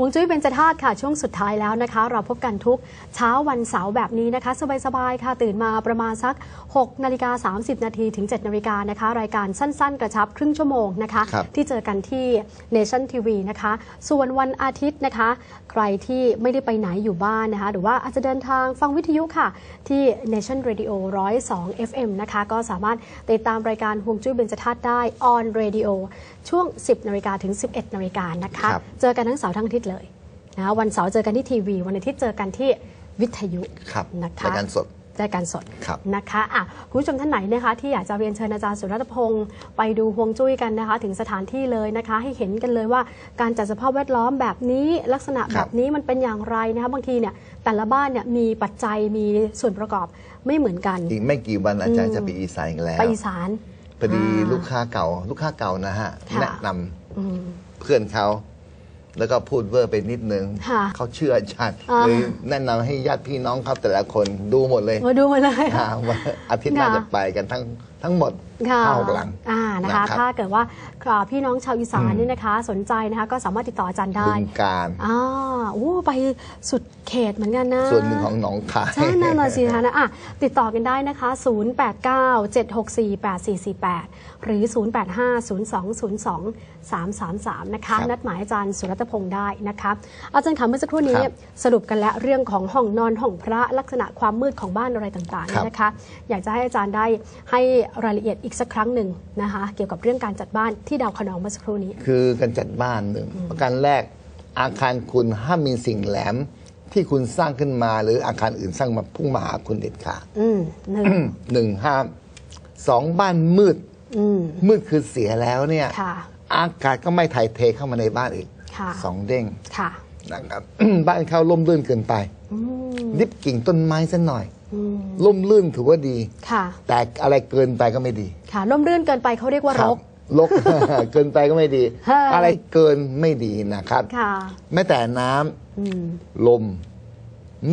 วงจุ้ยเป็นจธาตุค่ะ ช่วงสุดท้ายแล้วนะคะ เราพบกันทุกเช้าวันเสาร์แบบนี้นะคะ สบายๆค่ะ ตื่นมาประมาณสัก 6 นาฬิกา 30 นาทีถึง 7 นาฬิกานะคะ รายการสั้นๆ กระชับครึ่งชั่วโมงนะคะครับที่เจอกันที่ Nation TV นะคะ ส่วนวันอาทิตย์นะคะ ใครที่ไม่ได้ไปไหนอยู่บ้านนะคะ หรือว่าอาจจะเดินทางฟังวิทยุค่ะ ที่ Nation Radio 102 FM นะคะ ก็สามารถติดตามรายการห่วงจุ้ยเบญจธาตุได้ on radio ช่วง 10 นาฬิกาถึง 11 นาฬิกานะคะครับเจอกันทั้งเสาร์ทั้งอาทิตย์เลยนะคะวันเสาร์เจอกันที่ทีวี วันอาทิตย์เจอกันที่วิทยุครับนะคะรายการสดรายการสดครับนะคะอะคุณผู้ชมท่านไหนนะคะ ที่อยากจะเรียนเชิญอาจารย์สุรัตน์พงศ์ไปดูฮวงจุ้ยกันนะคะ ถึงสถานที่เลยนะคะ ให้เห็นกันเลยว่าการจัดสภาพแวดล้อมแบบนี้ลักษณะคแบรับบนี้มันเป็นอย่างไรนะคะบางทีเนี่ยแต่ละบ้านเนี่ยมีปัจจัยมีส่วนประกอบไม่เหมือนกัน อีกไม่กี่วันอาจารย์จะไปอีสานอีกแล้วไปอีสานพอดีอ่าลูกค้าเก่า ลูกค้าเก่านะฮะค่ะแนะนำอืมเพื่อนเขา แล้วก็พูดเวอร์ไปนิดนึงค่ะเขาเชื่ออาจารย์อ่า เลยแนะนำให้ญาติพี่น้องเขาแต่ละคนดูหมดเลยมาดูมาเลยอ่าว่าอาทิตย์หน้าค่ะจะไปกันทั้งทั้งหมดค่ะเข้าหลังอ่านะคะนะครับถ้าเกิดว่าอ่าพี่น้องชาวอีสานนี่นะคะ สนใจนะคะก็สามารถติดต่ออาจารย์ได้บึงการอ่าโอ้ไปสุดเขตเหมือนกันนะ ส่วนหนึ่งของหนองคายใช่นั่นน่ะสิคะนะอะติดต่อกันได้นะคะ 0897648448 หรือ 0850202333 นะคะครับนัดหมายอาจารย์สุรัตน์พงศ์ได้นะคะอาจารย์คะเมื่อสักครู่นี้ครับสรุปกันแล้วเรื่องของห้องนอนห้องพระลักษณะความมืดของบ้านอะไรต่างๆครับนะคะ อยากจะให้อาจารย์ได้ให้รายละเอียดอีกสักครั้งหนึ่งนะคะเกี่ยวกับเรื่องการจัดบ้านที่ดาวคะนองเมื่อสักครู่นี้ คือการจัดบ้านหนึ่งประการแรกอาคารคุณห้ามมีสิ่งแหลมที่คุณสร้างขึ้นมาหรืออาคารอื่นสร้างมาพุ่งมาหาคุณเด็ดขาดอืมหนึ่งหนึ่งห้ามสองบ้านมืดอืมมืดคือเสียแล้วเนี่ยค่ะอากาศก็ไม่ถ่ายเทเข้ามาในบ้านอีกค่ะสองเด้งค่ะนะครับ บ้านเขาล่มลื่นเกินไปอืมริบกิ่งต้นไม้สักหน่อยอืม ล่มลื่นถือว่าดี ค่ะ แต่อะไรเกินไปก็ไม่ดีค่ะร่มรื่นเกินไปเขาเรียกว่ารกรกเกินไปก็ไม่ดีฮะอะไรเกินไม่ดีนะครับ ค่ะแม้แต่น้ำอืมลม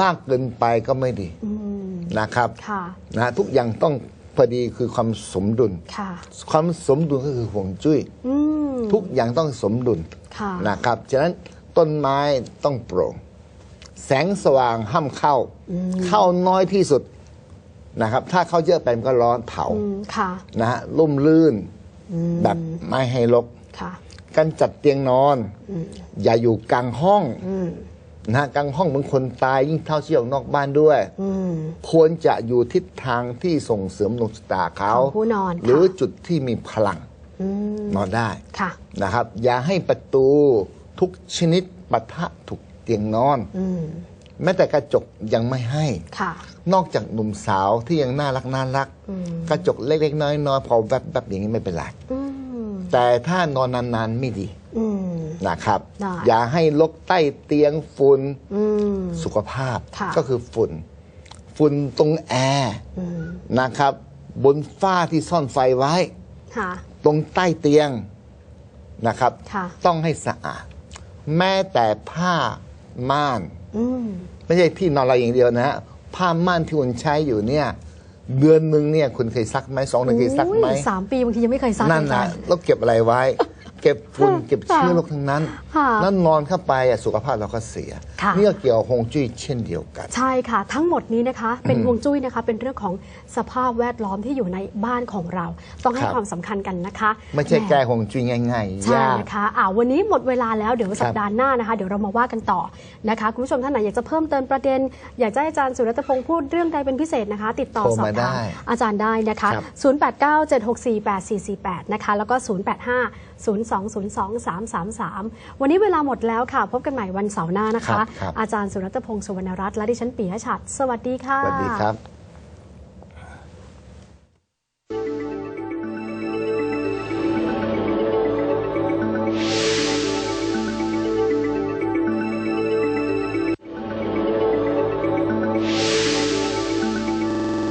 มากเกินไปก็ไม่ดีอืมนะครับค่ะนะทุกอย่างต้องพอดีคือความสมดุล ค่ะ ความสมดุลก็คือห่วงจุ้ย อืมทุกอย่างต้องสมดุลค่ะนะครับฉะนั้นต้นไม้ต้องโปร่ง แสงสว่างห้ามเข้า เข้าน้อยที่สุด นะครับ ถ้าเข้าเยอะไปมันก็ร้อนเผาอืมค่ะนะฮะร่มรื่นแบบไม่ให้รกค่ะการจัดเตียงนอน อย่าอยู่กลางห้องอืมนะฮะกลางห้องบางคนตายยิ่งเท่าเชี่ยวออกบ้านด้วยอืมควรจะอยู่ทิศทางที่ส่งเสริมดวงชะตาเขาของผู้นอนหรือค่ะจุดที่มีพลังอืมนอนได้ค่ะนะครับ อย่าให้ประตูทุกชนิดปะทะถูกเตียงนอนอืม แม้แต่กระจกยังไม่ให้ค่ะ นอกจากหนุ่มสาวที่ยังน่ารักน่ารัก อืมกระจกเล็กๆน้อยๆพอแวบๆอย่างนี้ไม่เป็นไรอืมแต่ถ้านอนนานๆไม่ดีอืม นะครับ ได้ อย่าให้ลกใต้เตียงฝุ่นอืม สุขภาพค่ะ ก็คือฝุ่น ฝุ่นตรงแอร์อืมนะครับ บนฝ้าที่ซ่อนไฟไว้ ค่ะ ตรงใต้เตียงนะครับ ค่ะ ต้องให้สะอาด แม้แต่ผ้าม่านอืม ไม่ใช่ที่นอนเราอย่างเดียวนะฮะผ้าม่านที่คุณใช้อยู่เนี่ย เดือนหนึ่งเนี่ยคุณเคยซักไหมสองเดือนเคยซักไหมโอ้ยสามปีบางทียังไม่เคยซักนั่นเลยนะค่ะแล้วเก็บอะไรไว้ เก็บฝุ่นค่ะเก็บเชื้อโรคทั้งนั้นค่ะแล้วนอนเข้าไปอะสุขภาพเราก็เสียค่ะนี่ก็เกี่ยวกับฮวงจุ้ยเช่นเดียวกัน ใช่ค่ะ ทั้งหมดนี้นะคะเป็นฮวงจุ้ยนะคะเป็นเรื่องของสภาพแวดล้อมที่อยู่ในบ้านของเรา ต้องให้ครับความสำคัญกันนะคะ ไม่ใช่หแก้ฮวงจุ้ยง่ายๆใช่ยากนะคะอ่าวันนี้หมดเวลาแล้วเดี๋ยวสัปดาห์หน้านะคะ เดี๋ยวเรามาว่ากันต่อนะคะคุณผู้ชมท่านไหนอยากจะเพิ่มเติมประเด็น อยากจะให้อาจารย์สุรัตน์พงศ์พูดเรื่องใดเป็นพิเศษนะคะ ติดต่อโทรสอบมาถามได้อาจารย์ได้นะคะครับ0897648448 นะคะแล้วก็0850202333 วันนี้เวลาหมดแล้วค่ะ พบกันใหม่วันเสาร์หน้านะครัคะบครับ อาจารย์สุรัตน์พงศ์สุวรรณรัตน์และดิฉันปียชัดสวัสดีค่ะ สวัสดีครับ